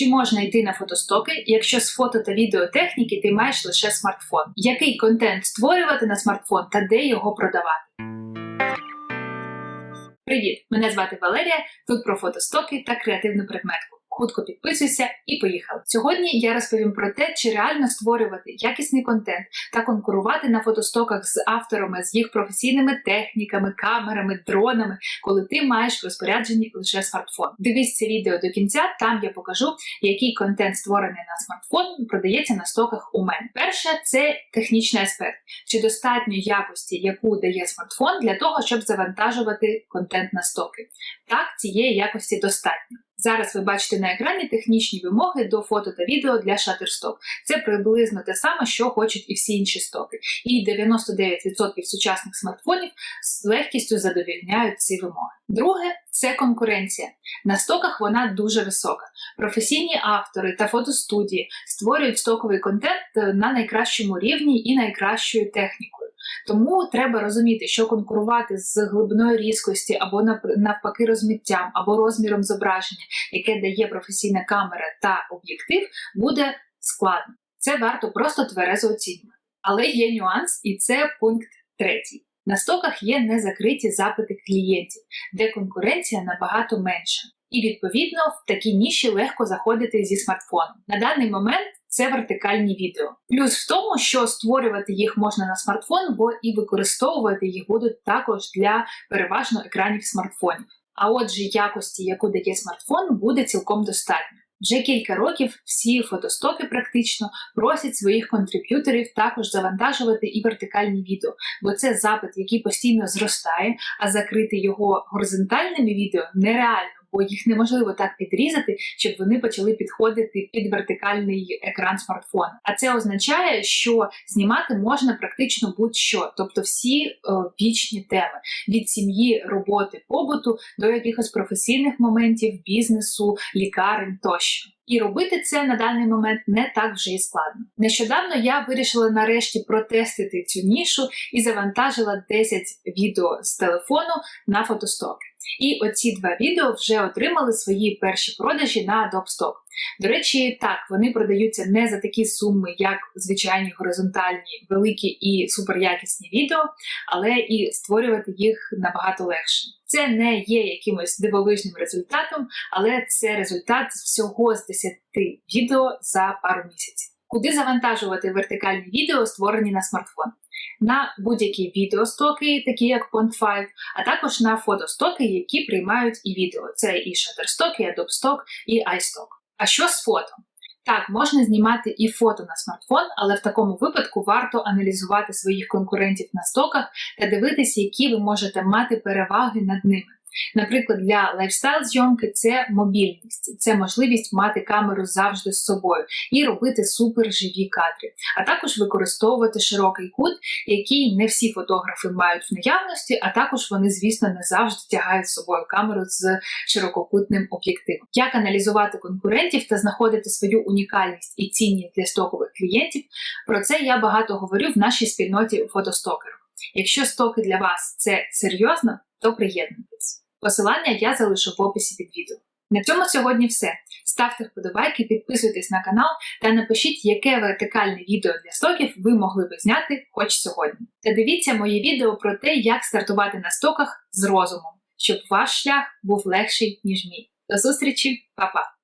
Чи можна йти на фотостоки, якщо з фото та відеотехніки ти маєш лише смартфон? Який контент створювати на смартфон та де його продавати? Привіт! Мене звати Валерія. Тут про фотостоки та креативну предметку. Хутко підписуйся і поїхали. Сьогодні я розповім про те, чи реально створювати якісний контент та конкурувати на фотостоках з авторами, з їх професійними техніками, камерами, дронами, коли ти маєш в розпорядженні лише смартфон. Дивись це відео до кінця, там я покажу, який контент створений на смартфон продається на стоках у мене. Перше це технічний аспект, чи достатньо якості, яку дає смартфон для того, щоб завантажувати контент на стоки. Так, цієї якості достатньо. Зараз ви бачите на екрані технічні вимоги до фото та відео для Shutterstock. Це приблизно те саме, що хочуть і всі інші стоки. І 99% сучасних смартфонів з легкістю задовільняють ці вимоги. Друге це конкуренція. На стоках вона дуже висока. Професійні автори та фотостудії створюють стоковий контент на найкращому рівні і найкращою технікою. Тому треба розуміти, що конкурувати з глибиною різкості або навпаки розміттям, або розміром зображення, яке дає професійна камера та об'єктив, буде складно. Це варто просто тверезо оцінювати. Але є нюанс, і це пункт третій. На стоках є незакриті запити клієнтів, де конкуренція набагато менша. І відповідно в такі ніші легко заходити зі смартфоном. На даний момент це вертикальні відео. Плюс в тому, що створювати їх можна на смартфон, бо і використовувати їх будуть також для переважно екранів смартфонів. А отже, якості, яку дає смартфон, буде цілком достатньо. Вже кілька років всі фотостоки практично просять своїх контриб'юторів також завантажувати і вертикальні відео, бо це запит, який постійно зростає, а закрити його горизонтальними відео нереально бо їх неможливо так підрізати, щоб вони почали підходити під вертикальний екран смартфона. А це означає, що знімати можна практично будь-що, тобто всі е, вічні теми від сім'ї, роботи, побуту до якихось професійних моментів, бізнесу, лікарень тощо. І робити це на даний момент не так вже і складно. Нещодавно я вирішила нарешті протестити цю нішу і завантажила 10 відео з телефону на фотостоки. І оці два відео вже отримали свої перші продажі на Adobe До речі, так, вони продаються не за такі суми, як звичайні горизонтальні, великі і суперякісні відео, але і створювати їх набагато легше. Це не є якимось дивовижним результатом, але це результат всього з 10 відео за пару місяців. Куди завантажувати вертикальні відео, створені на смартфон? на будь-які відеостоки, такі як Pond5, а також на фотостоки, які приймають і відео. Це і Shutterstock, і Adobe Stock, і iStock. А що з фото? Так, можна знімати і фото на смартфон, але в такому випадку варто аналізувати своїх конкурентів на стоках та дивитися, які ви можете мати переваги над ними. Наприклад, для лайфстайл зйомки це мобільність, це можливість мати камеру завжди з собою і робити супер живі кадри, а також використовувати широкий кут, який не всі фотографи мають в наявності, а також вони, звісно, не завжди тягають з собою камеру з ширококутним об'єктивом. Як аналізувати конкурентів та знаходити свою унікальність і цінність для стокових клієнтів? Про це я багато говорю в нашій спільноті фотостокерів. Якщо стоки для вас це серйозно, то приєднуйтесь. Посилання я залишу в описі під відео. На цьому сьогодні все. Ставте вподобайки, підписуйтесь на канал та напишіть, яке вертикальне відео для стоків ви могли би зняти хоч сьогодні. Та дивіться моє відео про те, як стартувати на стоках з розумом, щоб ваш шлях був легший, ніж мій. До зустрічі, Па-па!